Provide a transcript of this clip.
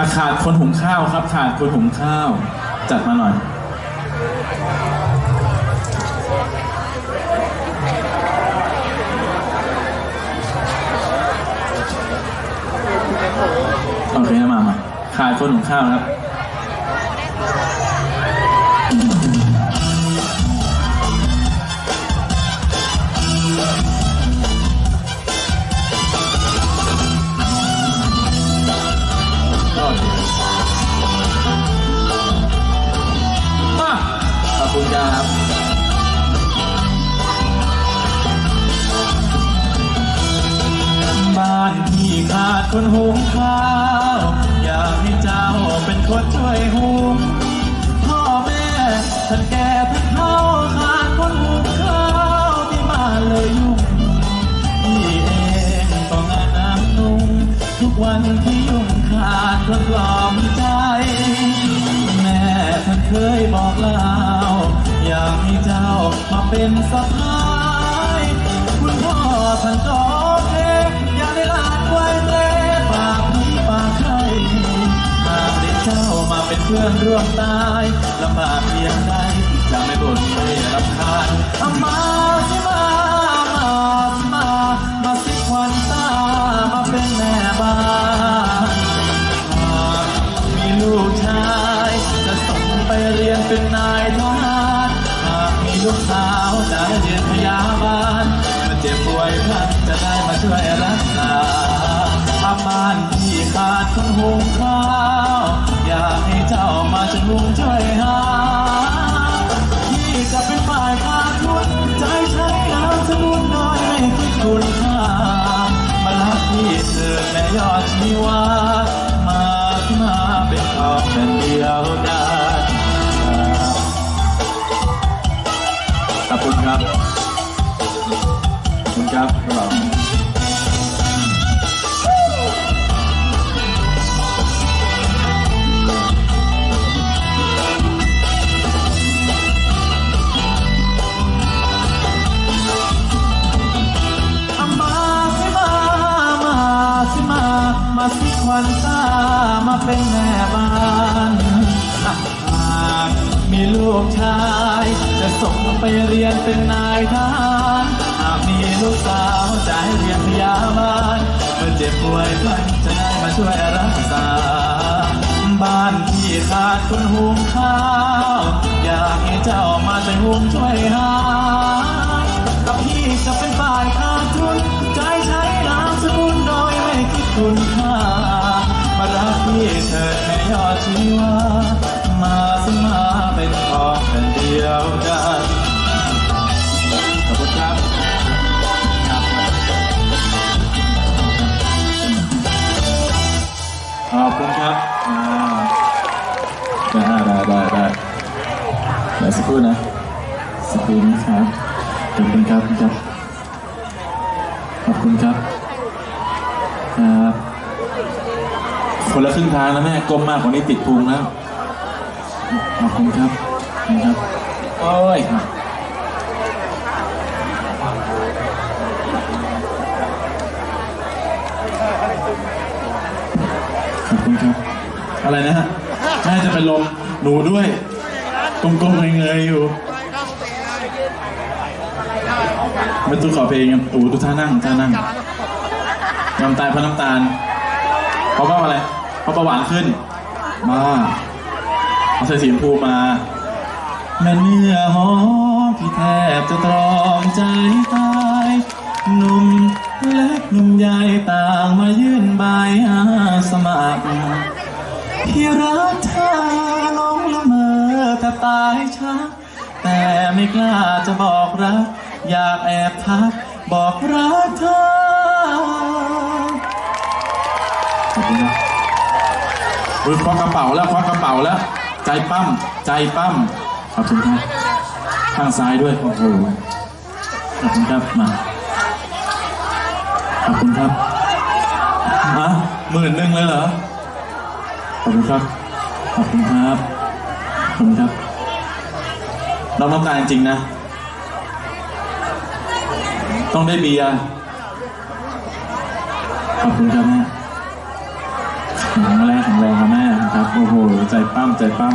อาขาดคนหุงข้าวครับ ขาดคนหุงข้าว จัดมาหน่อย โอเคมามาขาดคนหุงข้าวครับาดคนหุงข้าว อยากให้เจ้าเป็นคนช่วยหุง พ่อแม่ท่านแก่ท่านเฒ่าขาดคนหุงข้าวที่บ้านเลยยุ่งพี่เองต้องงานน้ำนุ่งทุกวันที่ยุ่งขาดคนปลอมใจ แม่ท่านเคยบอกเล่าอยากให้เจ้ามาเป็นสะพ้าย คุณพ่อท่านก็ เป็นเพื่อนร่วมตายลำบากเพียงใดจะไม่บ่นไม่รำคาญเอามาสิมา มาสิมา มาสิควันตา มาเป็นแม่บ้านหากมีลูกชายจะส่งไปเรียนเป็นนายทหารหากมีลูกสาวจะเรียนพยาบาลเมื่อเจ็บป่วยท่านจะได้มาช่วยรักษาอาบ้านที่ขาดคนหุงข้าวอย จ้ามาช่วยหุงช่วยหาพี่จะเป็นฝ่ายขาดทุนใจใช้งานสมุนน้อยไม่คิดคุณค่ามาลักพี่เถิดแม่ยอดชีวามาที่มาเป็นขอบแผ่นเดียวได้ขอบคุณครับขอบคุณครับ เป็นแม่บ้านหากมีลูกชาย จะส่งไปเรียนเป็นนายทหารหากมีลูกสาวจะให้เรียนพยาบาลเมื่อเจ็บป่วยท่านจะได้มาช่วยรักษา บ้านที่ขาดคนหุงข้าว อยากให้เจ้ามาช่วยหุงช่วยหากับพี่จะเป็นฝ่ายขาดทุนใจใช้น้ำสกุน้อยไม่คิดคุณ ยอดชีวามาสมาเป็นของแผ่นเดียวกันขอบคุณครับขอบคุณครับได้ได้ได้ได้เดี๋ยวสักครู่นะสักครู่นะครับขอบคุณครับครับขอบคุณครับครับ คนละครึ่งทางแล้วแม่ก้มมากกว่านี้ติดพุงแล้วขอบคุณครับขอบคุณครับโอ้ยขอบคุณครับ อะไรนะฮะแม่จะเป็นลมหนูด้วยกลมๆเงยๆอยู่ไม่ตู้ขอเพลงครับโอ้ดูท่านั่งท่านั่งยอมตายพระน้ำตาลเพราะว่าอะไร เพราะประหวานขึ้น มาเอาใส่สีชมพูมาแม่เนื้อหอมพี่แทบจะตรอมใจตายหนุ่มเล็กหนุ่มใหญ่ต่างมายื่นใบอาสมัครพี่รักเธอลงละเมอแทบตายชักแต่ไม่กล้าจะบอกรัก อยากแอบทัก บอกรักเธอขอบคุณครับ อุ้ยควักกระเป๋าแล้วควักกระเป๋าแล้ว ใจปั้มใจปั้มขอบคุณครับข้างซ้ายด้วยโอ้โหขอบคุณครับมาขอบคุณครับฮะหมื่นหนึ่งเลยเหรอขอบคุณครับขอบคุณครับขอบคุณครับน้องต้องการจริงๆนะ ต้องได้เบียร์ขอบคุณครับ แข็งแรงแข็งแรงครับแม่ครับโอ้โหใจปั้มใจปั้ม